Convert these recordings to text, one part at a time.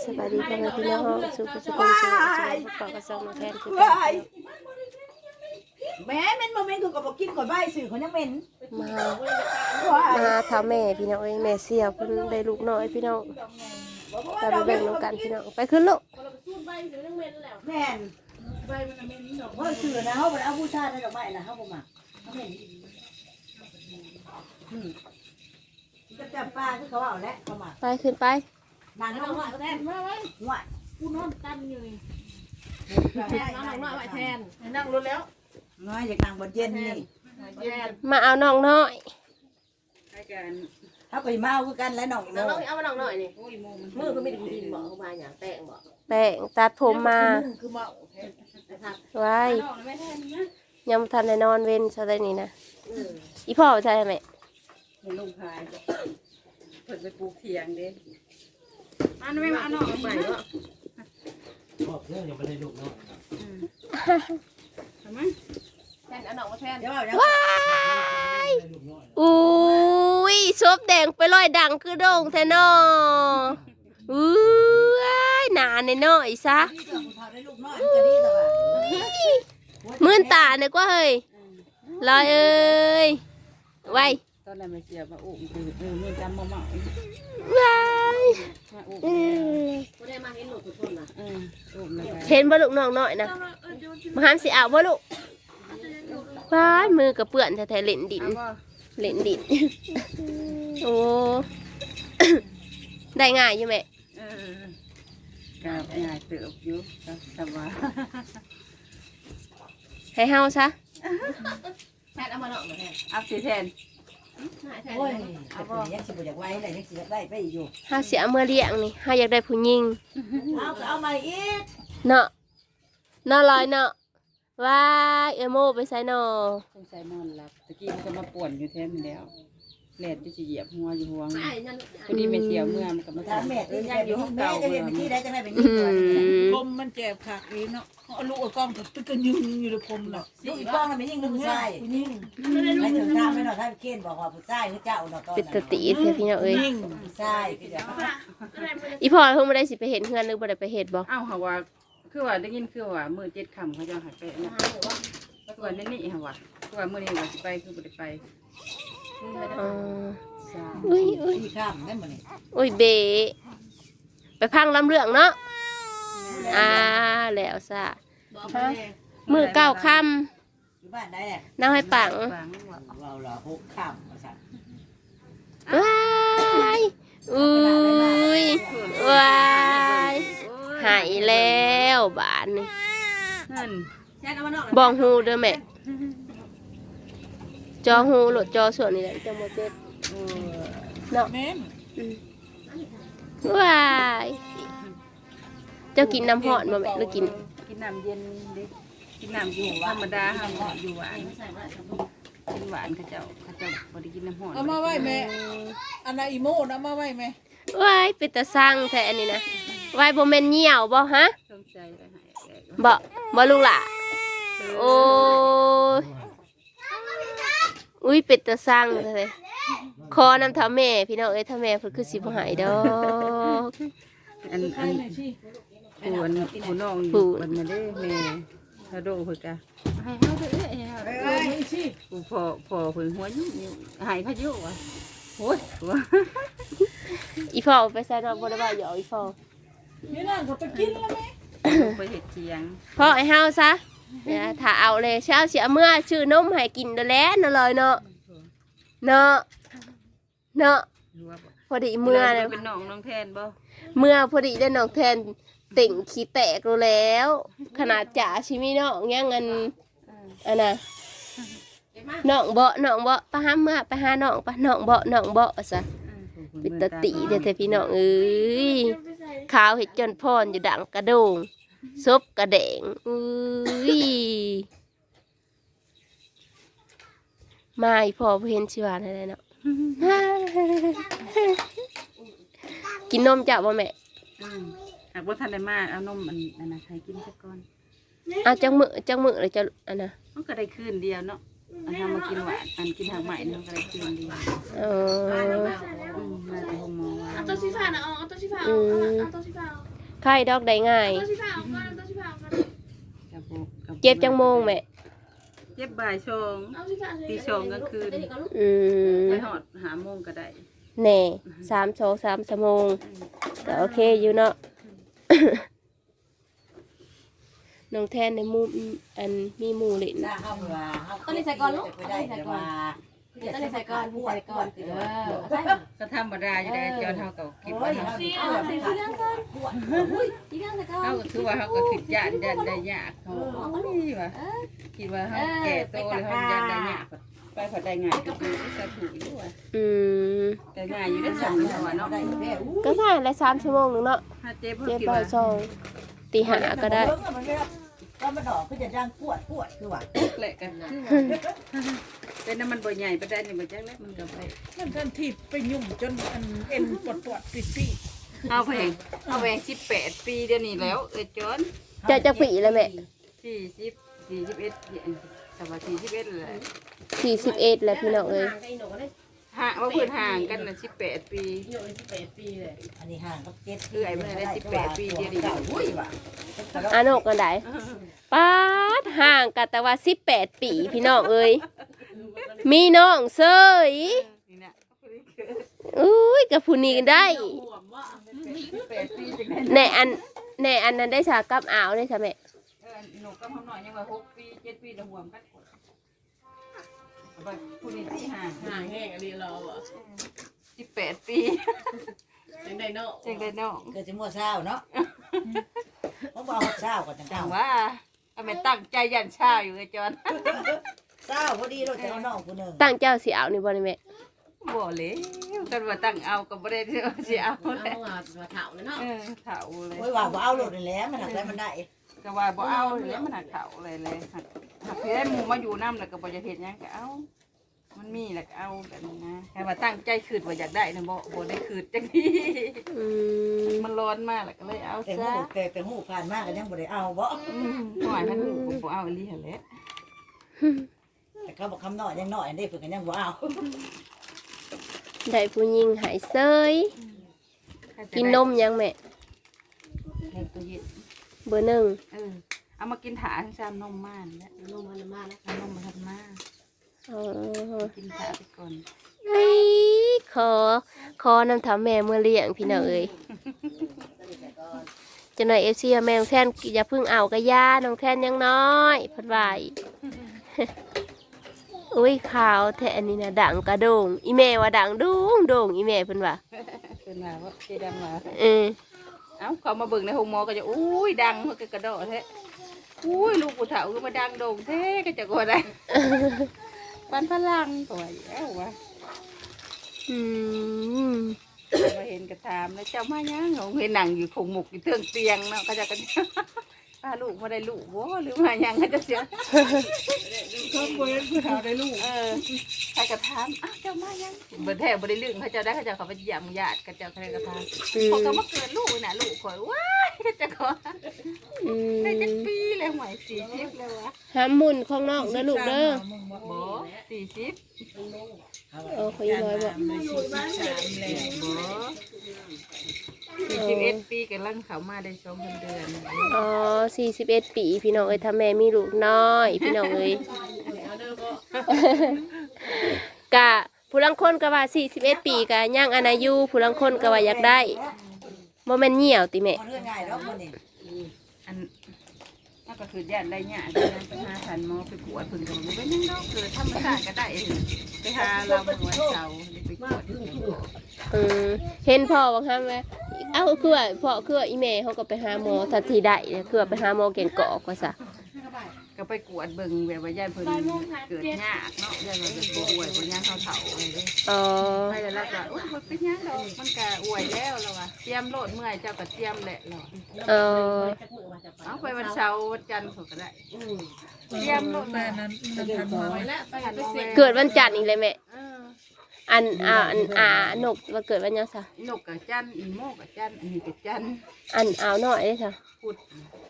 สวัสดีพ่อแม่พี่น้องสุขสุขคนสุขสุขปอกกระซองมาแทนคือกันว้ายแม่เม่นโมเมนต์กูก็บอกกินก่อนใบสื่อเขายังเหม็นมาว้ายมาทำแม่พี่น้องเอ้ยแม่เสียเพิ่นได้ลูกน้อยพี่น้องเราไปแบ่งน้ำกันพี่น้องไปขึ้นลูกแม่นใบมันเหม็นดอกว่าสื่อนะเขาบอกเอาผู้ชายในดอกไม้นะเขาบอกมาเขาเหม็นอืมจะจับปลาคือเขาเอาแล้วเขามาไปขึ้นไป นางเขาว่าแทนมาไว้ว่ากูนอนตันอยู่นี่แทน้องน้อยไว้แทนนั่งรถแล้วน้อยจากนางบนเย็นนี่แทนมาเอาน้องน้อยเขาไปเมาคือกันแล้วน้องโมน้องเอามาน้องหน่อยนี่มือก็ไม่ได้กินบอกเขามาอย่างแป้งบอกแป้งตัดผมมาคือเมานะครับไว้น้องไม่แทนนะยังบ่ทันได้นอนเว้นซะได้นี่นะอีพ่อใช่ไหมให้ลุงพายเพิ่นไปปลูกเถียงเด้ อันไม่มาน้องใหม่ก็บอกเรื่องยังไม่ได้ลูกเนาะทำไมแทนเอาน้องมาแทนเดี๋ยวเอาเดี๋ยวว้ายได้ลูกน้อยอุ้ยซบแดงไปลอยดังคือโด่งแท้นออุ้ยหนาในน้อยซะนี่ก็ผู้ชายได้ลูกน้อยมันก็ดีแต่ว่ามื่นตาเนี่ยกว่าเฮ้ยลอยเอ้ยไว้ตอนนั้นไม่เสียมาอุ้มคือเออมีจำมาเมาไว้มาอุ้มกูได้มาเห็นลูกทุกคนนะเอออุ้มแล้วก็เห็นบ่ลูกน้องน้อยนะมาหามสิเอาบ่ลูกว้ายมือกับเปื้อนแท้ๆเล่นดินเอาบ่เล่นดิน โอ้ ได้ง่ายอยู่แม่เออกับง่ายเติบอยู่ก็สบายให้เฮาซะแทนเอามาน้องมาแทนเอาสิแทนแทน โอ้ยเอาบ่ยังสิบ่อยากไว้เลยยังสิอยากได้ไปอยู่เฮาสิเอามื่อเลี้ยงนี่เฮาอยากได้ผู้หญิงเอาก็เอามาอีกเนาะเนาะลอยเนาะว้ายเอโมไปใส่เนาะสงสัยนอนหลับตะกี้มันก็มาป่วนอยู่แท้มันแล้ว แลดจะสิเหยียบหัวอยู่ห่วงไอ้นั่นพอดีไม่เสียเมื่อมันก็มาถามทำแม่เอที่อได้ยังอยู่ห้องแม่เก่าจะเมื่เห็อนที่ได้จะได้เป็นอืนี่ก่อนมคมมันเจ็บผักอีเนาะเอาลูกเอากล้องกับตึกกันยึงอยู่ในคมเนาะลูกอีกบ้องน่ะไม่ยิ่งลูกผู้ชายยิ่งไม่ถึงทางไม่หน่อยถ้าเคนบอกว่าผู้ชายคือเจ้าเนาะตอนเป็นนั้นตะตีเถอะพี่น้องเอ้ยยิ่งผู้ชายคือเจ้าอีพ่อเพิ่งไม่ได้สิไปเห็นเพื่อนหรือบ่ได้ไปเห็ดบ่เอ้าเขาว่าคือว่าได้ยินคือว่ามือเจ็ดคำเขาจะหายไปนะคือว่านี่นี่ค่ะว่าคือว่ามือนี้ว่าสิไปคือบ่ได้ไป อ๋อใช่อุ้ยอุ้ยที่ข้ามนั่นบ่นี่อุ้ยเบไปพังลำเรื่องเนาะอ่าแล้วซะบอกไปเลยมือเก้าค่อยู่บ้านได้แหละำน้าให้ปังฟังว่าเราละหกข้ามว่าซั่นว้ายอุ้ยว้ายหายแล้วบานนี่นั่นแทนเอามาน้องบองหูเด้อแม่ จอหูโหลดจอส่วนนี่แหละจะโมเจ็ดเนาะแม่นว้ายเจ้ากินน้ำหอนบ่แม่หรือกิน กินน้ำเย็นดิกินน้ำอยู่ธรรมดาห้ามอยู่หวานใส่ไว้ครับกินหวานเขาเจ้าเขาเจ้าบ่ได้กินน้ำหอมเอามาไว้แม่อันน่ะอีโมนเอามาไว้แม่ว้ายเป็นตาสร้างแท้อันนี้นะว้ายบ่แม่นเหี่ยวบ่ฮะสงใจไปหายแกบ่บ่ลูกหล่ะโอ้ย อุ้ยเป็นตาสร้างเลยคอนำเท้าแม่พี่น้องเอ้ยถ้าแม่เพิ่นคือสิบ่หายดอกอันอันผู้อันผู้น้องผู้วันนั้นเด้แม่ฮาโดเพิ่นก็ให้เฮาเด้อให้เฮาเด้อเอ้ยผู้พ่อพ่อเพิ่นหัวยุ่งหายพายุว่ะโอ้ยว่าอีพ่อไปใส่ดอกบ่ได้ว่าหยอกอีพ่อนี่นั่นก็ไปกินแล้วแม่ไปเฮ็ดเทียงพ่อไอ้เฮาซะ เนี่ยถ้าเอาเลยเช้าเสียเมื่อชื่อนมให้กินเด้อแหล้วนั่นเลยเนาะเนาะเนาะหรือว่าพอดีเมื่อเลยเป็นน้องน้องแทนบ่เมื่อพอดีได้น้องแทนติ่งขี้แตกรู้แล้ว ขนาดจ๋าชิมิน้องยังเงินอันน่ะน้องเบาะน้องเบาะไปหาเมื่อไปหาน้องไปน้องเบาะน้องเบาะซะเป็นตาติเด้อแต่พี่น้องเอ้ยขาวเห็ดจนพรอยู่ดังกระโดง ซบกระแดงอุ้ยมาอีพ่อบ่เห็นชิวานอะไรเนาะกินนมจ้ะบ่แม่อืมหากว่าทันได้มาเอานมอันอันน่ะให้กินซะก่อนเอาจังมือจังมือเลยจะอันน่ะมันก็ได้คืนเดียวเนาะอันทำมากินหวานอันกินทางใหม่นี่มันก็ได้คืนดีเอออืมมาแต่ห้องหมอว่าเอาตัวสีฟ้านะเอาเอาตัวสีฟ้าอืเอามเอาตัวสีฟ้าเอา ไข้ดอกได้ง่ายเอาตัวสีฟ้าเอาก่อนเอาตัวสีฟ้าเอาก่อนจะปลูกกับเจ็บจังโมงแม่เจ็บบ่ายชองเอาสีฟ้าเลยตีชองกลางคืนอืมไปหอดหาโมงก็ได้แน่สามสองสามชั่วโมงก็โอเคอยู่เนาะ น้องแทนในหมูอันมีหมูเล่นถ้าเฮาว่าเฮาต้องใส่ก่อน กไปได้แต่ว่าต้องใส่ก่อนใส่ก่อนเออก็ธรรมดาอยู่ได้จอนเฮาก็คิดว่าเฮาสีเอาสีเหลืองก่อนที่นั่งใส่ก่อนเฮาก็คือว่าเฮาก็คิดยานย่านได้ยากเฮาโอ้ยว่าคิดว่าเฮาแก่โตแล้วเฮาย่านได้ยากไปพอได้ง่ายก็คือสะถูอยู่ว่าอืมแต่ง่ายอยู่ได้สั่งเฮาว่าเนาะได้แม่อู้ก็ง่ายละสามชั่วโมงหนึงเนาะเจ็บเฮาเจ็บคิดบ่าว่ายสองตีหาก็ได้ ก็ก็มันดอกก็จะดังปวดปวดคือว่าแหละกันคือว่าเป็นน้ำมันบ่ใหญ่ปานใดนี่บ่จักแล้วมันก็ไปมันทันทีไปยุ่งจนอันเอ็นปวดปวดปีปีเอาเพลงเอาเพลง18ปีเดี๋ยวนี้แล้วเอ้ยจอนจะจะปีแล้วแม่40 41สวัสดี41เลยสี่สิบเอ็ดแล้วพี่น้องเอ้ย ห่างว่าเพิ่นห่างกันน่ะ18ปีอันนี้ห่างกับเจ็ดเอื้อยมันได้18ปีเดียวนี่อุ้ยว่ะอาโนกกันได้ป้าดห่างกันแต่ว่าสิบแปดปีพี่น้องเอ้ยมีน้องเซยนี่น่ะอุ้ยกับผู้นี้ได้18ปีจังได๋ในอันในอันนั้นได้สากับอ่าวได้สะแม่เออหนูกับเฮาน้อยยังว่า6ปี7ปีละห่วมกัน บ่ผู้นี้ที่ห่างห่างแห้งอันนี้เราอะ18ปีจังได้เนาะจังได๋น้องเกิดจะมั่วเศร้าเนาะเขาบอกเศร้าก่อนจังจัเศร้างว่าก็แม่ตั้งใจยันเช้าอยู่ไอ้จอนเศร้าพอดีเราจะเอาน้องคนหนึ่งตั้งเจ้าสีเอานี่บ่ได้แม่บ่เลยกันว่าตั้งเอาก็บ่ได้สิเอาเอาแหละว่าว่าเฒ่าเลยเนาะเออเฒ่าเลยโอ้ยว่าบ่เอาโลดนี่แหละมันหักได้มันได้ ก็ว่าบ่เอาแล้วมันหักเฒ่าเลยเลยหักหักสิได้หมู่มาอยู่นำแล้วก็บ่จะเฮ็ดหยังก็เอา มันมีแล้วก็เอาแบบนี้นะแค่ว่าตั้งใจคืดว่าอยากได้นะบ่บ่ได้คืดจังนี้อืมมันร้อนมากแล้วก็เลยเอาแต่ซะหูแต่แต่หูผ่านมากก็ยังบ่ได้เอาบ่อืมหน่อยมันบ่เอาอีหลีหั่นแหละแต่เขาบอกคำน้อยยังน้อยได้เพิ่นก็ยังบ่เอาได้ผู้หญิงหายเซยกินนมยังแม่ ให้ตัวเย็นเบอร์หนึ่งเออเอามากินถาทั้งซ้ำนมม่านแล้วนมมันมาแล้วเอานมมาทำหน้าอ๋อกินถาไปก่อนไอ้ขอ ขอนำถามแม่เมื่อเลี้ยงพี่น้องเอ้ยจะหน่อยเอฟซีแม่น้องแทนอย่าเพึ่งเอากระยาน้องแทนยังน้อยเพัดไหวอุ้ยขาวแท้อันนี้นะดังกระโดงอีแม่ว่าดังดุงโดงอีแม่เพิ่นว่าเป็นมาว่าเจดำมาเออ เอ้าเขามาเบิ่งในห้องหมอก็จะอุ้ยดังมันก็กระโดดแท้อุ้ยลูกผู้เฒ่าก็มาดังโด่งแท้ก็จะกลัวได้ปันพลังก็ว่าแอ้ววะอืมมาเห็นกระถามแล้วเจ้ามายังเขาเห็นหนังอยู่คงหมกอยู่เทิงเตียงเนาะเขาจะกัน ป้าลูกมาได้ลูกวหรือมายังเขาจะเสีย เขาเว้นผู้เฒ่าได้ลูกเออใครกระถามอ้าวเจ้ามายังเบิดแท้บ่ได้เรื่องเขาเจะได้เขาเจะเขาไปเยี่ยมญาติเขาเจะใครกระถามอืพอมเขามาเกิดลูกน่ะลูกข่อยว้ายเขาจะขออืได้จักมปีเลยหวยสี่สิบเลยวะห้ามหมุนข้างนอกนะลูกเด้อ บ่สี่สิบ เออเขาอีร้อยบ่บ่สี่สิบเอ็ดปีกำลังเขามาได้สองเดือนอ๋อสี่สิบเอ็ดปี พี่น้องเอ้ยถ้าแม่มีลูกน้อย พี่น้องเอ้ยกะผู้ลังคนก็ว่าสี่สิบเอ็ดปีกะย่างอนายุผู้ลังคนก็ว่าอยากได้บ่แม่นเหี่ยวติแม่ ก็คือญาติได้ญาติได้ไปหาทันหมอไปกวดพึ่งกันไปนั่งดอกเกิดธรรมชาติก็ได้ไปหาเราเมื่อวันเสาร์ไปกวดเห็นพ่อว่าห้ามว่าเอ้าคือว่าพ่อคือว่าอีเม่เขาก็ไปหาหมอทันทีได้เนี่ยคือว่าไปหาหมอเก่งเกาะกว่าซะ ก็ไปกวดเบิ่งแบบว่าญาติเพิ่นเกิดยากเนาะญาติว่าเป็นบ่ป่วยบ่ยังเขาเฒ่าอะไรเด้อ๋อไปแล้วเราก็อุ้ยมันเป็นหยังดอกมันก็อวยแล้วเราอะเตรียมโลดเมื่อยเจ้าก็เตรียมแหละเราเออเอาไปวันเสาร์วันจันทร์เขาก็ได้เตรียมโลดแม่นั้นนั่นทันหมอไปแล้วไปไปเสร็จเกิดวันจันทร์อีกเลยแม่เอออันอ่าอันอ่านกว่าเกิดวันหยังซะนกกับจันทร์อีโมกับจันทร์อันนี้กับจันทร์อันอ่าวน้อยเด้ซะพุด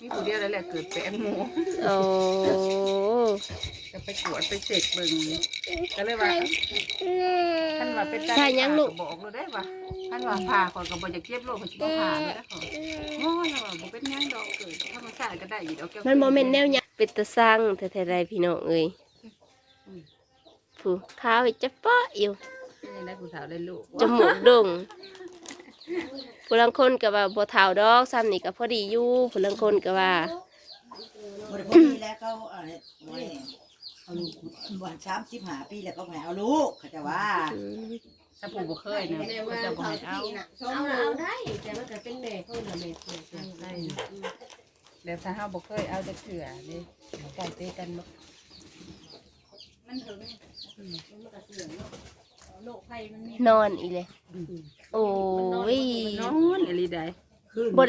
มีผู้เดียวแล้วแหละเกิดแปลงหมูโอ้จะไปกวดไปเสกเบิ่งก็เลยว่าท่านว่าเป็นตาถ้ายังลูก บอกเลยได้ว่าท่านว่าผ่าก่อนก็บ่จะเก็บโรคมันสิบ่ผ่าเลยนะขอโอ้ยว่าบ่เป็นหยังดอกเกิดธรรมชาติก็ได้อยู่ดอกแก้วมันบ่แม่นแนวหยังเป็นตะสั่งแท้ๆใดพี่น้องเอ้ยผู้ข้าวจะเปาะอยู่ยังได้ผู้สาวได้ลูกจมูกโด่ง ผู้ลังคนก็ว่าบ่เฒ่าดอกซ้ำนี่ก็พอดีอยู่ผู้ลังคนก็ว่าบ่ได้พอดีแล้วเขาอะไรไว้เอาลูกวันสามสิบห้าปีแล้วเขาให้เอาลูกเขาจะว่าอืมถ้าผู้บ่เคยนะแม่ก็ว่าจะบ่เขาให้เอาที่น่ะเอาน่ะเอาได้แต่มันก็เป็นแม่เขาน่ะแม่เสียใจได้แล้วถ้าเฮาบ่เคยเอาจะเถื่อนี่ไก่เตะกันบ่มันถึงมันก็เสื่อมเนาะ โรคภัยมันมี นอนอีเลย โอ้ย นอนอีหลีได้ขึ้นบ่ได้